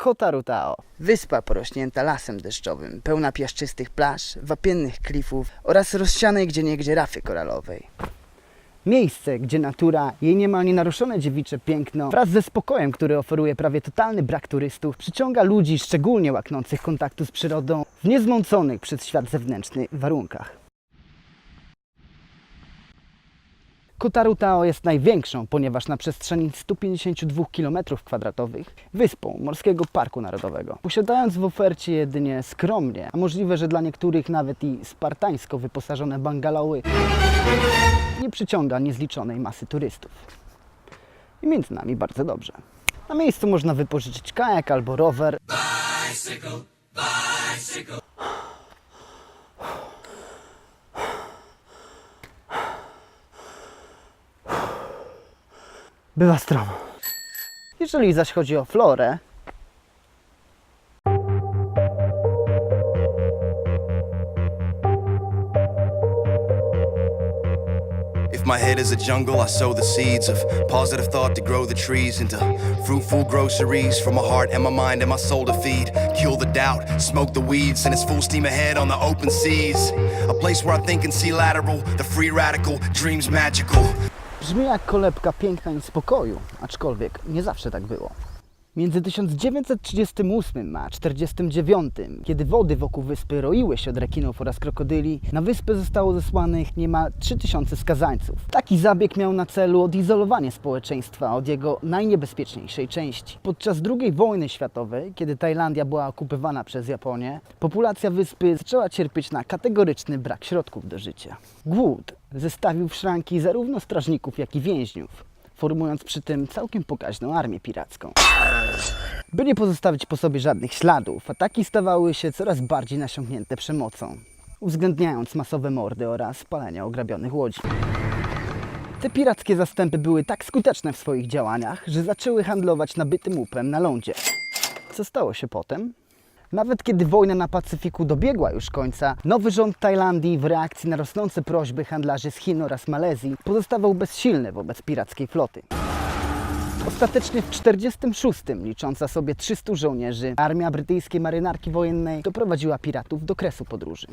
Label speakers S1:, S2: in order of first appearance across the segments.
S1: Kotaru Tao. Wyspa porośnięta lasem deszczowym, pełna piaszczystych plaż, wapiennych klifów oraz rozsianej gdzieniegdzie rafy koralowej. Miejsce, gdzie natura, jej niemal nienaruszone dziewicze piękno wraz ze spokojem, który oferuje prawie totalny brak turystów, przyciąga ludzi szczególnie łaknących kontaktu z przyrodą w niezmąconych przez świat zewnętrzny warunkach. Kotaru Tao jest największą, ponieważ na przestrzeni 152 km2 wyspą Morskiego Parku Narodowego. Posiadając w ofercie jedynie skromnie, a możliwe, że dla niektórych nawet i spartańsko wyposażone bungalowy, nie przyciąga niezliczonej masy turystów. I między nami bardzo dobrze. Na miejscu można wypożyczyć kajak albo rower. Bywa stromo. Jeżeli zaś chodzi o florę,
S2: If my head is a jungle, I sow the seeds of positive thought to grow the trees into fruitful groceries for my heart and my mind and my soul to feed. Kill the doubt, smoke the weeds, and it's full steam ahead on the open seas. A place where I think and see lateral, the free radical, dreams magical.
S1: Brzmi jak kolebka piękna i spokoju, aczkolwiek nie zawsze tak było. Między 1938 a 1949, kiedy wody wokół wyspy roiły się od rekinów oraz krokodyli, na wyspę zostało zesłanych niemal 3000 skazańców. Taki zabieg miał na celu odizolowanie społeczeństwa od jego najniebezpieczniejszej części. Podczas II wojny światowej, kiedy Tajlandia była okupywana przez Japonię, populacja wyspy zaczęła cierpieć na kategoryczny brak środków do życia. Głód zestawił w szranki zarówno strażników, jak i więźniów formując przy tym całkiem pokaźną armię piracką. By nie pozostawić po sobie żadnych śladów, ataki stawały się coraz bardziej nasiągnięte przemocą, uwzględniając masowe mordy oraz palenia ograbionych łodzi. Te pirackie zastępy były tak skuteczne w swoich działaniach, że zaczęły handlować nabytym łupem na lądzie. Co stało się potem? Nawet kiedy wojna na Pacyfiku dobiegła już końca, nowy rząd Tajlandii w reakcji na rosnące prośby handlarzy z Chin oraz Malezji pozostawał bezsilny wobec pirackiej floty. Ostatecznie w 46, licząca sobie 300 żołnierzy, armia brytyjskiej marynarki wojennej doprowadziła piratów do kresu podróży.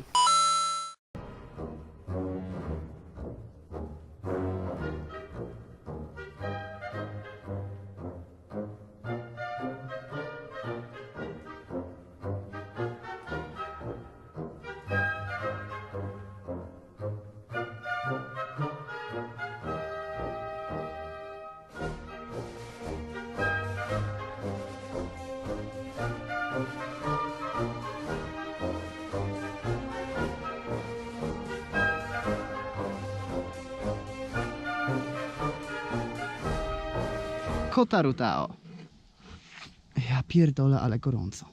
S1: Kotaru Tao. Ja pierdolę, ale gorąco.